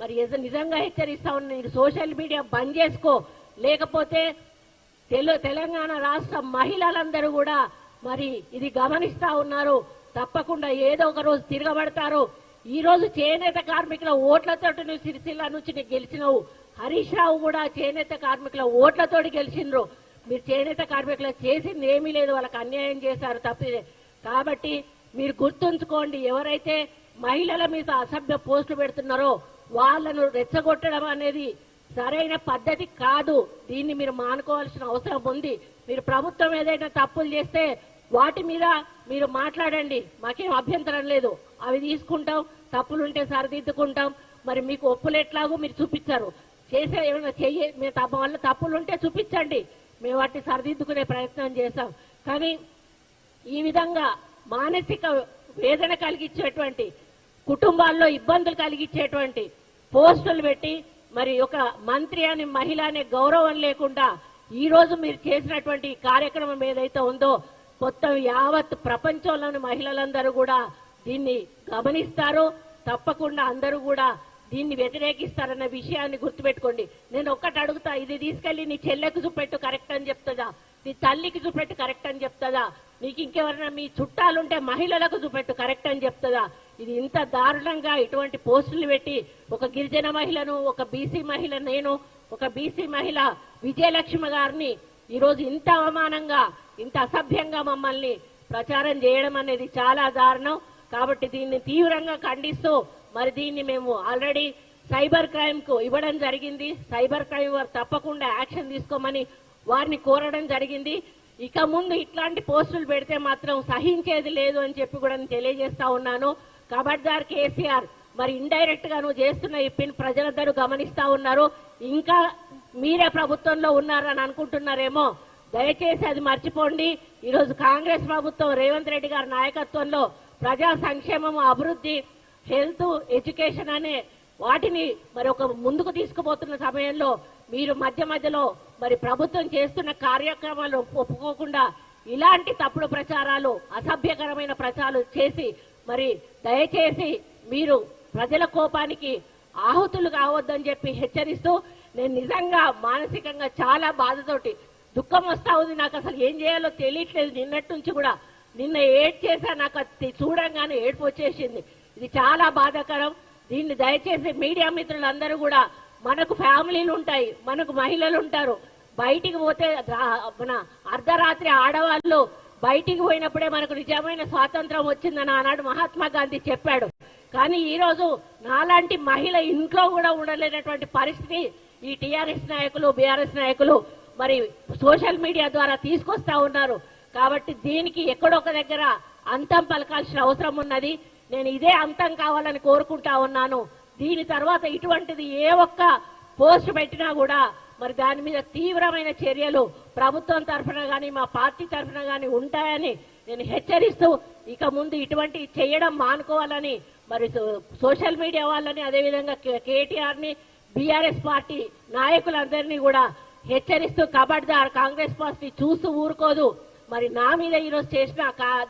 మరి నిజంగా హెచ్చరిస్తా ఉన్నా నీకు సోషల్ మీడియా బంద్ చేసుకో. లేకపోతే తెలు తెలంగాణ రాష్ట్ర మహిళలందరూ కూడా మరి ఇది గమనిస్తా ఉన్నారు. తప్పకుండా ఏదో ఒక రోజు తిరగబడతారు. ఈ రోజు చేనేత కార్మికుల ఓట్లతో నువ్వు సిరిసిల్ల నుంచి నీకు గెలిచినవు. హరీష్ రావు కూడా చేనేత కార్మికుల ఓట్లతోటి గెలిచిండ్రు. మీరు చేనేత కార్మికులు చేసింది ఏమీ లేదు వాళ్ళకి అన్యాయం చేశారు తప్పిదే కాబట్టి మీరు గుర్తుంచుకోండి ఎవరైతే మహిళల మీద అసభ్య పోస్టులు పెడుతున్నారో వాళ్ళను రెచ్చగొట్టడం అనేది సరైన పద్ధతి కాదు. దీన్ని మీరు మానుకోవాల్సిన అవసరం ఉంది. మీరు ప్రభుత్వం ఏదైనా తప్పులు చేస్తే వాటి మీద మీరు మాట్లాడండి. మాకేం అభ్యంతరం లేదు. అవి తీసుకుంటాం తప్పులుంటే సరిదిద్దుకుంటాం. మరి మీకు ఒప్పులు ఎట్లాగో మీరు చూపించారు. చేసే ఏమైనా చెయ్యి మీ తప్ప వల్ల తప్పులు ఉంటే చూపించండి. మేము వాటిని సరిదిద్దుకునే ప్రయత్నం చేస్తాం. కానీ ఈ విధంగా మానసిక వేదన కలిగించేటువంటి కుటుంబాల్లో ఇబ్బందులు కలిగించేటువంటి పోస్టులు పెట్టి మరి ఒక మంత్రి అని మహిళ అనే గౌరవం లేకుండా ఈ రోజు మీరు చేసినటువంటి కార్యక్రమం ఏదైతే ఉందో కొత్త యావత్ ప్రపంచంలోని మహిళలందరూ కూడా దీన్ని గమనిస్తారు. తప్పకుండా అందరూ కూడా దీన్ని వ్యతిరేకిస్తారన్న విషయాన్ని గుర్తుపెట్టుకోండి. నేను ఒక్కటి అడుగుతా ఇది తీసుకెళ్ళి నీ చెల్లెకు చూపెట్టు కరెక్ట్ అని చెప్తుందా? నీ తల్లికి చూపెట్టు కరెక్ట్ అని చెప్తుందా? నీకు ఇంకెవరైనా మీ చుట్టాలుంటే మహిళలకు చూపెట్టు కరెక్ట్ అని చెప్తుందా? ఇది ఇంత దారుణంగా ఇటువంటి పోస్టులు పెట్టి ఒక గిరిజన మహిళను ఒక బీసీ మహిళ నేను ఒక బీసీ మహిళ విజయలక్ష్మి గారిని ఈరోజు ఇంత అవమానంగా ఇంత అసభ్యంగా మమ్మల్ని ప్రచారం చేయడం అనేది చాలా దారుణం. కాబట్టి దీన్ని తీవ్రంగా ఖండిస్తూ మరి దీన్ని మేము ఆల్రెడీ సైబర్ క్రైమ్కు ఇవ్వడం జరిగింది. సైబర్ క్రైమ్ వారు తప్పకుండా యాక్షన్ తీసుకోమని వారిని కోరడం జరిగింది. ఇక ముందు ఇట్లాంటి పోస్టులు పెడితే మాత్రం సహించేది లేదు అని చెప్పి కూడా తెలియజేస్తా ఉన్నాను. కబడ్దార్ కేసీఆర్ మరి ఇండైరెక్ట్గా నువ్వు చేస్తున్న ఈ పిన్ ప్రజలందరూ గమనిస్తా ఉన్నారు. ఇంకా మీరే ప్రభుత్వంలో ఉన్నారని అనుకుంటున్నారేమో దయచేసి అది మర్చిపోండి. ఈరోజు కాంగ్రెస్ ప్రభుత్వం రేవంత్ రెడ్డి గారి నాయకత్వంలో ప్రజా సంక్షేమం అభివృద్ధి హెల్త్ ఎడ్యుకేషన్ అనే వాటిని మరి ఒక ముందుకు తీసుకుపోతున్న సమయంలో మీరు మధ్య మధ్యలో మరి ప్రభుత్వం చేస్తున్న కార్యక్రమాలు ఒప్పుకోకుండా ఇలాంటి తప్పుడు ప్రచారాలు అసభ్యకరమైన ప్రచారాలు చేసి మరి దయచేసి మీరు ప్రజల కోపానికి ఆహుతులు కావద్దని చెప్పి హెచ్చరిస్తూ నేను నిజంగా మానసికంగా చాలా బాధతోటి దుఃఖం వస్తా ఉంది. నాకు అసలు ఏం చేయాలో తెలియట్లేదు. నిన్నటి నుంచి కూడా నిన్న ఏడ్ చేశా నాకు అది చూడంగానే ఏడుపు వచ్చేసింది. ఇది చాలా బాధాకరం. దీన్ని దయచేసి మీడియా మిత్రులందరూ కూడా మనకు ఫ్యామిలీలు ఉంటాయి మనకు మహిళలు ఉంటారు. బయటికి పోతే మన అర్ధరాత్రి ఆడవాళ్ళు బయటికి పోయినప్పుడే మనకు నిజమైన స్వాతంత్రం వచ్చిందని ఆనాడు మహాత్మా గాంధీ చెప్పాడు. కానీ ఈ రోజు నాలాంటి మహిళ ఇంట్లో కూడా ఉండలేనటువంటి పరిస్థితి ఈ టీఆర్ఎస్ నాయకులు బీఆర్ఎస్ నాయకులు మరి సోషల్ మీడియా ద్వారా తీసుకొస్తా ఉన్నారు. కాబట్టి దీనికి ఎక్కడొక దగ్గర అంతం పలకాల్సిన అవసరం ఉన్నది. నేను ఇదే అంతం కావాలని కోరుకుంటా ఉన్నాను. దీని తర్వాత ఇటువంటిది ఏ ఒక్క పోస్ట్ పెట్టినా కూడా మరి దాని మీద తీవ్రమైన చర్యలు ప్రభుత్వం తరఫున కానీ మా పార్టీ తరఫున కానీ ఉంటాయని నేను హెచ్చరిస్తూ ఇక ముందు ఇటువంటి చేయడం మానుకోవాలని మరి సో- సోషల్ మీడియా వాళ్ళని అదేవిధంగా కేటీఆర్ని బీఆర్ఎస్ పార్టీ నాయకులందరినీ కూడా హెచ్చరిస్తూ కబడ్దార్ కాంగ్రెస్ పార్టీ చూస్తూ ఊరుకోదు. మరి నా మీద ఈరోజు చేసిన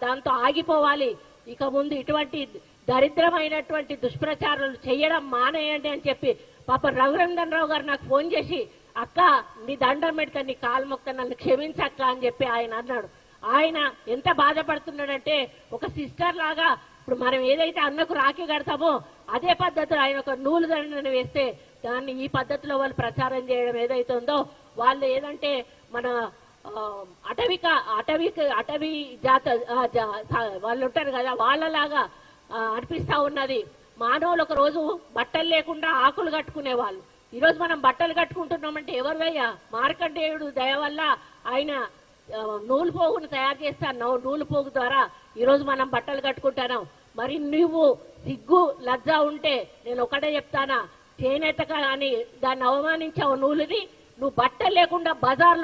దాంతో ఆగిపోవాలి. ఇక ముందు ఇటువంటి దరిద్రమైనటువంటి దుష్ప్రచారాలు చేయడం మానేయండి అని చెప్పి పాప రఘురంగన్ రావు గారు నాకు ఫోన్ చేసి అక్క నీ దండం పెడతా నీ కాలు మొక్క నన్ను క్షమించక్క అని చెప్పి ఆయన అన్నాడు. ఆయన ఎంత బాధపడుతున్నాడంటే ఒక సిస్టర్ లాగా ఇప్పుడు మనం ఏదైతే అన్నకు రాఖీ కడతామో అదే పద్ధతిలో ఆయన ఒక నూలు దండను వేస్తే దాన్ని ఈ పద్ధతిలో వాళ్ళు ప్రచారం చేయడం ఏదైతే ఉందో వాళ్ళు ఏదంటే మన అటవిక అటవిక అటవీ జాత వాళ్ళు ఉంటారు కదా వాళ్ళలాగా అనిపిస్తా ఉన్నది. మానవులు ఒక రోజు బట్టలు లేకుండా ఆకులు కట్టుకునే ఈరోజు ఈ రోజు మనం బట్టలు కట్టుకుంటున్నామంటే ఎవరివయ్యా మార్కండేయుడు దయ వల్ల ఆయన నూలు పోగును తయారు చేస్తాను నూలు పోగు ద్వారా ఈరోజు మనం బట్టలు కట్టుకుంటాను మరి నువ్వు సిగ్గు లజ్జ ఉంటే నేను ఒకటే చెప్తానా. చేనేత అని దాన్ని అవమానించావు నూలుని నువ్వు బట్టలు లేకుండా బజార్లో